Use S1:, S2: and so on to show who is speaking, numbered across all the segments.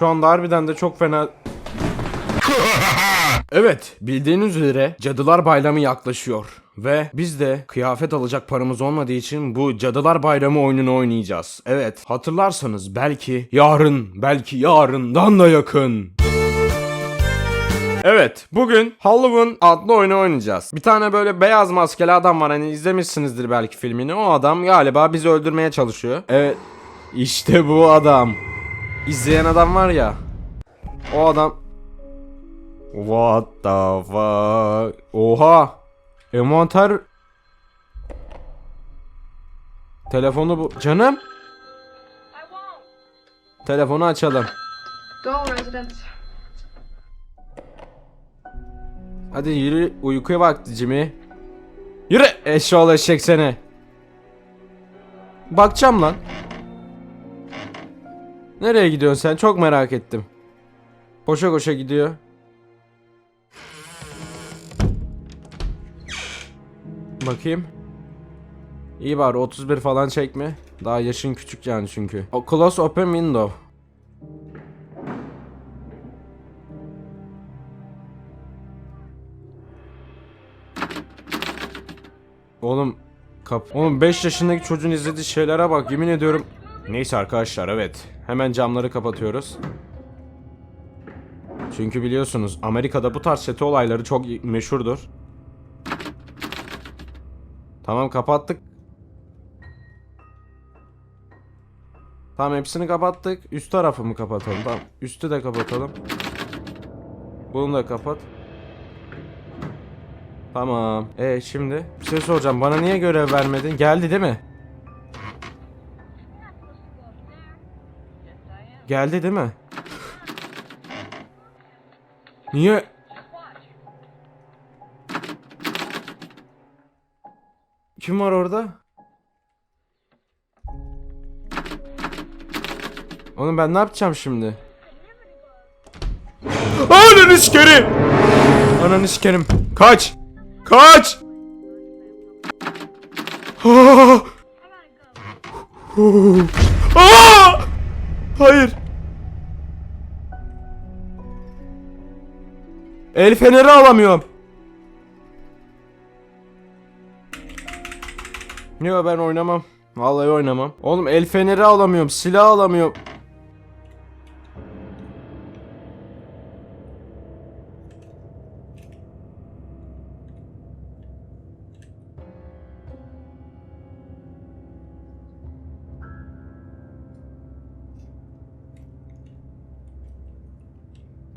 S1: Şu anda harbiden de çok fena... Evet, bildiğiniz üzere Cadılar Bayramı yaklaşıyor. Ve biz de kıyafet alacak paramız olmadığı için bu Cadılar Bayramı oyununu oynayacağız. Evet, hatırlarsanız belki yarın, belki yarından da yakın. Evet, bugün Halloween adlı oyunu oynayacağız. Bir tane böyle beyaz maskeli adam var hani izlemişsinizdir belki filmini. O adam galiba bizi öldürmeye çalışıyor. Evet, işte bu adam. İzleyen adam var ya. O adam What the fuck? Oha! Envanter Telefonu bu. Canım? Telefonu açalım.
S2: Go, residents.
S1: Hadi yürü uykuya vakti Jimmy. Yürü eşşoğlu eşek seni. Bakacağım lan. Nereye gidiyorsun sen? Çok merak ettim. Koşa koşa gidiyor. Bakayım. İyi var 31 falan çekme. Daha yaşın küçük yani çünkü. O close open window. Oğlum kap. Oğlum 5 yaşındaki çocuğun izlediği şeylere bak yemin ediyorum. Neyse arkadaşlar evet. Hemen camları kapatıyoruz. Çünkü biliyorsunuz Amerika'da bu tarz çete olayları çok meşhurdur. Tamam kapattık. Tamam hepsini kapattık. Üst tarafı mı kapatalım? Tamam. Üstü de kapatalım. Bunu da kapat. Tamam. E şimdi bir şey soracağım. Bana niye görev vermedin? Geldi değil mi? Geldi değil mi? Niye? Kim var orada? Oğlum ben ne yapacağım şimdi? Ananı sikerim! Ananı sikerim. Kaç! Kaç! Aa! Hayır. El feneri alamıyorum. Yok ben oynamam. Vallahi oynamam. Oğlum el feneri alamıyorum. Silah alamıyorum.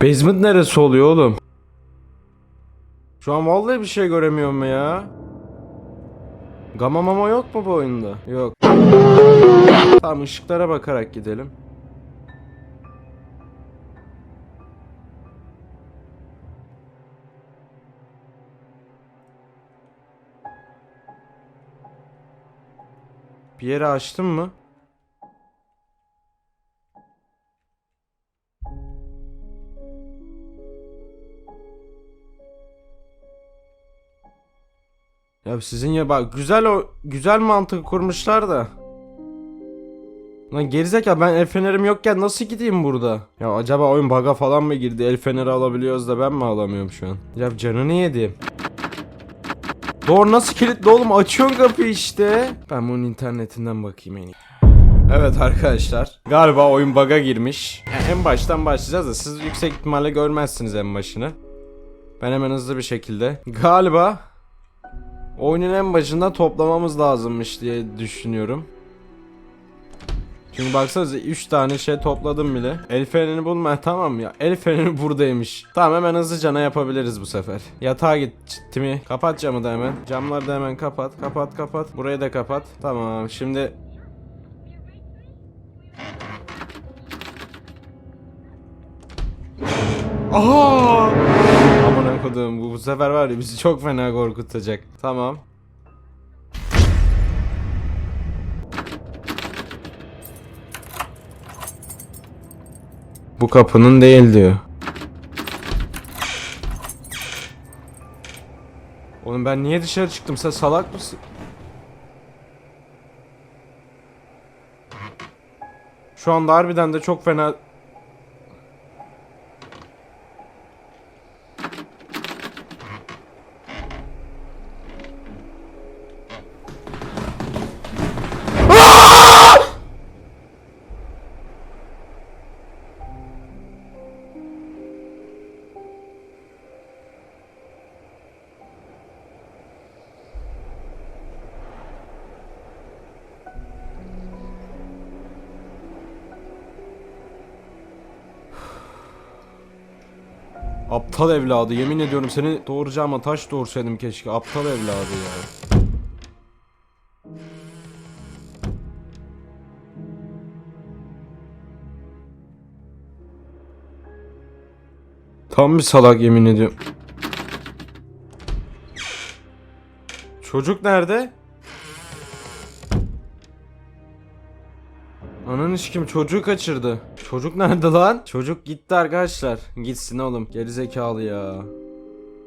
S1: Basement neresi oluyor oğlum? Şu an vallahi bir şey göremiyorum ya. Gamma mama yok mu bu oyunda? Yok. Tamam ışıklara bakarak gidelim. Bir yere açtım mı? Ya sizin ya bak güzel o güzel mantık kurmuşlar da. Lan gerizekalı ben el fenerim yokken nasıl gideyim burada? Ya acaba oyun bug'a falan mı girdi? El feneri alabiliyoruz da ben mi alamıyorum şu an? Ya canını yedim. Doğru nasıl kilitli oğlum? Açıyorsun kapıyı işte. Ben bunun internetinden bakayım en iyi. Evet arkadaşlar. Galiba oyun bug'a girmiş. Ya en baştan başlayacağız da siz yüksek ihtimalle görmezsiniz en başını. Ben hemen hızlı bir şekilde. Galiba Oyunun en başında toplamamız lazımmış diye düşünüyorum. Çünkü baksanıza 3 tane şey topladım bile. El fenerini bulma tamam ya. El feneri buradaymış. Tamam hemen hızlıca ne yapabiliriz bu sefer. Yatağa git Timi. Kapat camı da hemen. Camları da hemen kapat. Kapat kapat. Burayı da kapat. Tamam şimdi Aha! Aman kodum bu, bu sefer var ya bizi çok fena korkutacak. Tamam. Bu kapının değil diyor. Oğlum ben niye dışarı çıktım? Sen salak mısın? Şu anda harbiden de çok fena Aptal evladı yemin ediyorum seni doğuracağıma taş doğursaydım keşke aptal evladı ya. Tam bir salak yemin ediyorum. Çocuk nerede? Ananı kim çocuğu kaçırdı. Çocuk nerede lan? Çocuk gitti arkadaşlar. Gitsin oğlum. Gerizekalı ya.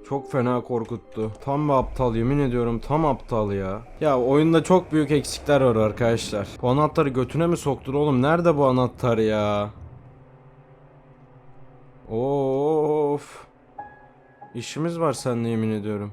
S1: Çok fena korkuttu. Tam bir aptal yemin ediyorum tam aptal ya. Ya oyunda çok büyük eksikler var arkadaşlar. Bu anahtarı götüne mi soktun oğlum? Nerede bu anahtar ya? Of. İşimiz var seninle yemin ediyorum.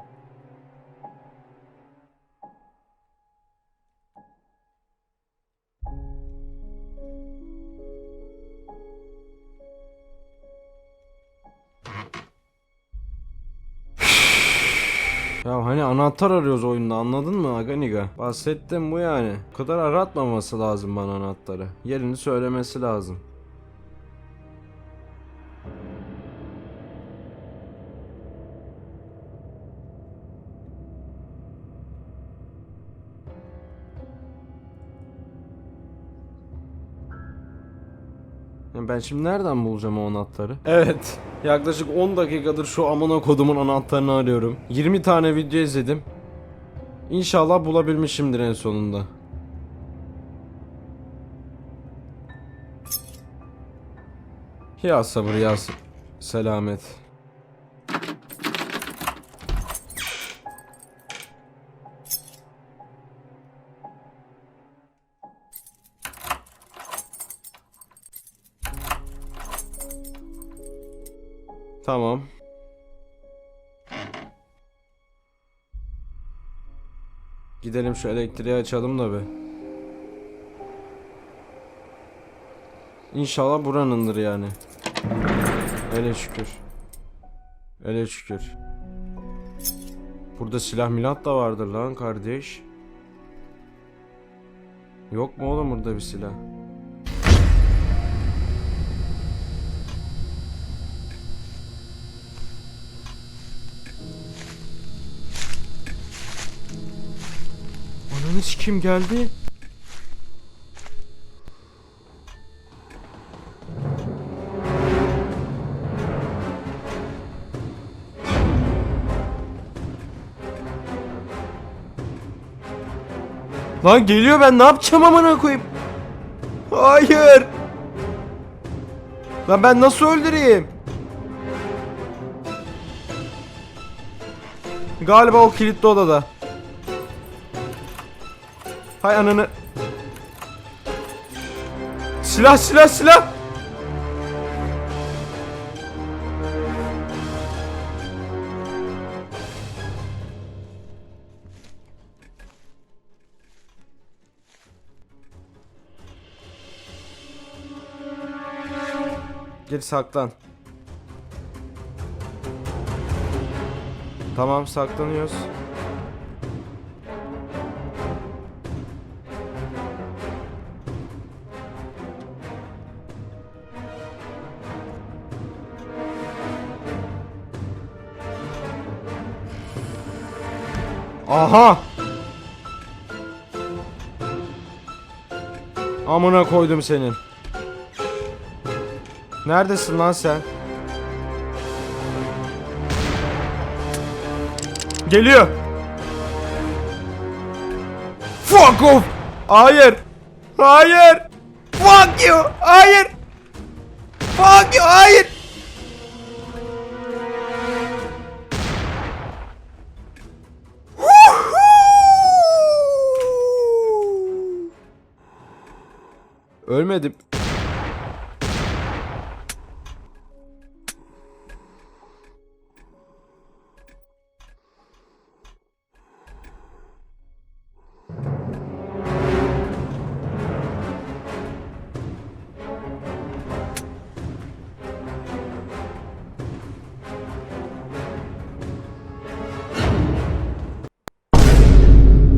S1: Ya hani anahtar arıyoruz oyunda anladın mı Aganiga? Bahsettim bu yani. Bu kadar aratmaması lazım bana anahtarı. Yerini söylemesi lazım. Ben şimdi nereden bulacağım o anahtarı? Evet. Yaklaşık 10 dakikadır şu amına kodumun anahtarını arıyorum. 20 tane video izledim. İnşallah bulabilmişimdir en sonunda. Ya sabır ya selamet. Tamam. Gidelim şu elektriği açalım da be. İnşallah buranındır yani. Öyle şükür. Öyle şükür. Burada silah milat da vardır lan kardeş. Yok mu oğlum burada bir silah? Ananı kim geldi? Lan geliyor ben ne yapacağım amına koyayım? Hayır. Lan ben nasıl öldüreyim? Galiba o kilitli odada. Hay ananı. Silah silah silah. Gel saklan. Tamam saklanıyoruz. Aha! Amına koydum senin. Neredesin lan sen? Geliyor. Fuck off. Hayır. Hayır. Fuck you. Hayır. Fuck you. Hayır. Ölmedim.